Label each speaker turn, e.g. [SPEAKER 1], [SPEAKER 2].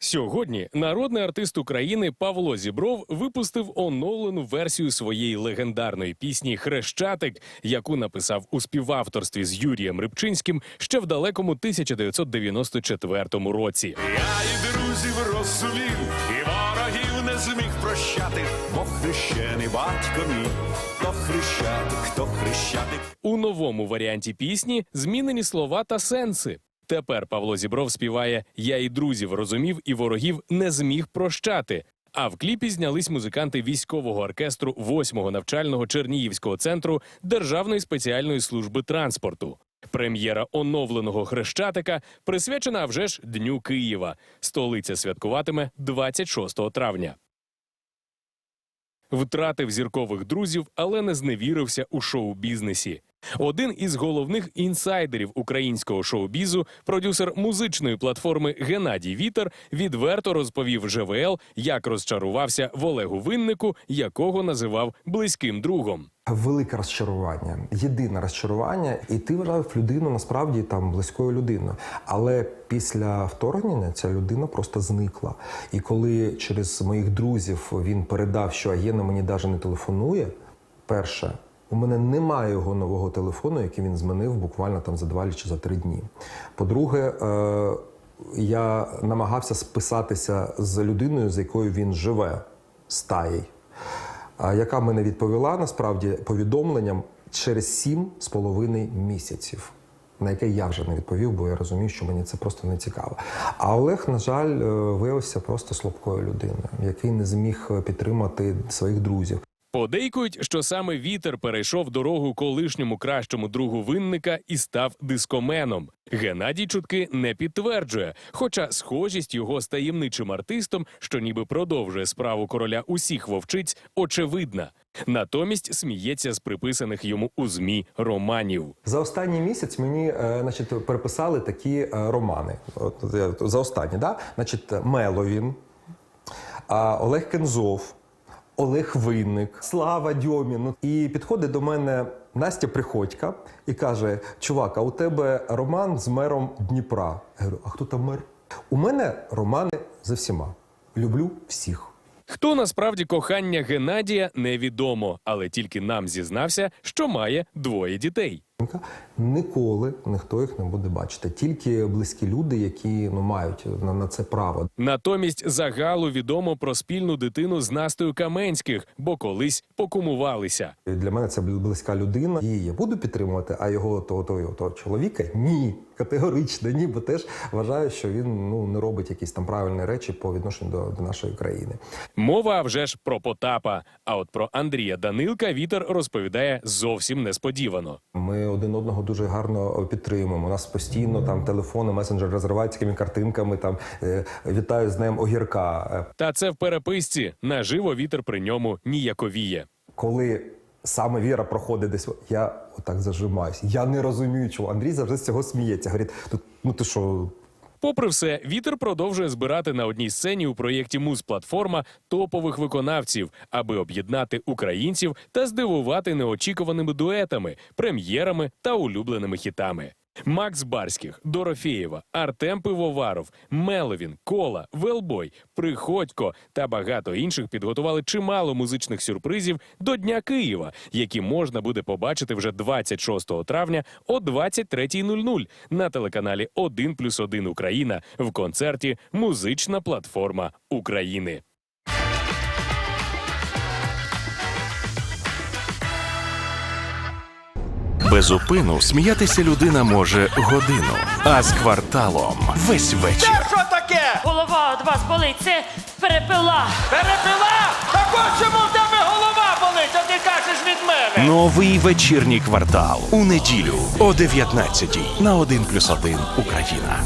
[SPEAKER 1] Сьогодні народний артист України Павло Зібров випустив оновлену версію своєї легендарної пісні Хрещатик, яку написав у співавторстві з Юрієм Рибчинським ще в далекому 1994 році.
[SPEAKER 2] Я і друзів розсулів, і ворогів не зміг прощати, бо хрещений батько мій, то хрещатик, то хрещатик.
[SPEAKER 1] У новому варіанті пісні змінені слова та сенси. Тепер Павло Зібров співає Я і друзів розумів, і ворогів не зміг прощати. А в кліпі знялись музиканти військового оркестру 8-го навчального Чернігівського центру Державної спеціальної служби транспорту. Прем'єра оновленого хрещатика присвячена вже ж Дню Києва. Столиця святкуватиме 26 травня. Втратив зіркових друзів, але не зневірився у шоу-бізнесі. Один із головних інсайдерів українського шоу-бізу, продюсер музичної платформи Геннадій Вітер, відверто розповів ЖВЛ, як розчарувався в Олегу Виннику, якого називав близьким другом.
[SPEAKER 3] Велике розчарування, єдине розчарування, і ти вважав людину насправді там близькою людиною. Але після вторгнення ця людина просто зникла. І коли через моїх друзів він передав, що Аєна мені навіть не телефонує, перше. У мене немає його нового телефону, який він змінив буквально там за два чи за три дні. По-друге, е, я намагався списатися з людиною, з якою він живе, з Таєю яка мене відповіла насправді повідомленням через сім з половиною місяців. На яке я вже не відповів, бо я розумів, що мені це просто не цікаво. А Олег, на жаль, е, виявився просто слабкою людиною, який не зміг підтримати своїх друзів.
[SPEAKER 1] Подейкують, що саме вітер перейшов дорогу колишньому кращому другу винника і став дискоменом. Геннадій чутки не підтверджує, хоча схожість його з таємничим артистом, що ніби продовжує справу короля усіх вовчиць, очевидна. Натомість сміється з приписаних йому у змі романів.
[SPEAKER 3] За останній місяць мені е, значить, переписали такі е, романи. От, за останні, да? значить, Меловін, Олег Кензов, Олег Винник, Слава Дьомін. І підходить до мене Настя Приходька і каже: Чувак, а у тебе роман з мером Дніпра. Я говорю, а хто там мер? У мене романи за всіма. Люблю всіх.
[SPEAKER 1] Хто насправді кохання Геннадія невідомо, але тільки нам зізнався, що має двоє дітей.
[SPEAKER 3] Ніколи ніхто їх не буде бачити. Тільки близькі люди, які ну, мають на, на це право.
[SPEAKER 1] Натомість загалу відомо про спільну дитину з Настею Каменських, бо колись покумувалися.
[SPEAKER 3] Для мене це близька людина. Її я буду підтримувати, а його того, того, того чоловіка ні. Категорично ні, бо теж вважаю, що він ну не робить якісь там правильні речі по відношенню до, до нашої країни.
[SPEAKER 1] Мова вже ж про Потапа. А от про Андрія Данилка вітер розповідає зовсім несподівано.
[SPEAKER 3] Ми один одного дуже гарно підтримуємо. У нас постійно там телефони, месенджер розривають картинками. Там е, вітаю з днем огірка.
[SPEAKER 1] Та це в переписці. Наживо вітер при ньому ніяковіє.
[SPEAKER 3] Коли саме Віра проходить десь, я отак зажимаюсь. Я не розумію, чого Андрій завжди з цього сміється. Говорить, ну ти що,
[SPEAKER 1] Попри все, вітер продовжує збирати на одній сцені у проєкті Музплатформа топових виконавців, аби об'єднати українців та здивувати неочікуваними дуетами, прем'єрами та улюбленими хітами. Макс Барських, Дорофєєва, Артем Пивоваров, Меловін, Кола, Велбой, Приходько та багато інших підготували чимало музичних сюрпризів до Дня Києва, які можна буде побачити вже 26 травня о 23.00 на телеканалі 1+,1 Україна в концерті Музична платформа України.
[SPEAKER 4] Без упину сміятися людина може годину, а з кварталом весь вечір.
[SPEAKER 5] Що таке?
[SPEAKER 6] Голова від вас болить, це перепила.
[SPEAKER 5] Перепила? Так ось чому в тебе голова болить, а ти кажеш від мене?
[SPEAKER 4] Новий вечірній квартал у неділю о 19 на 1+,1 Україна.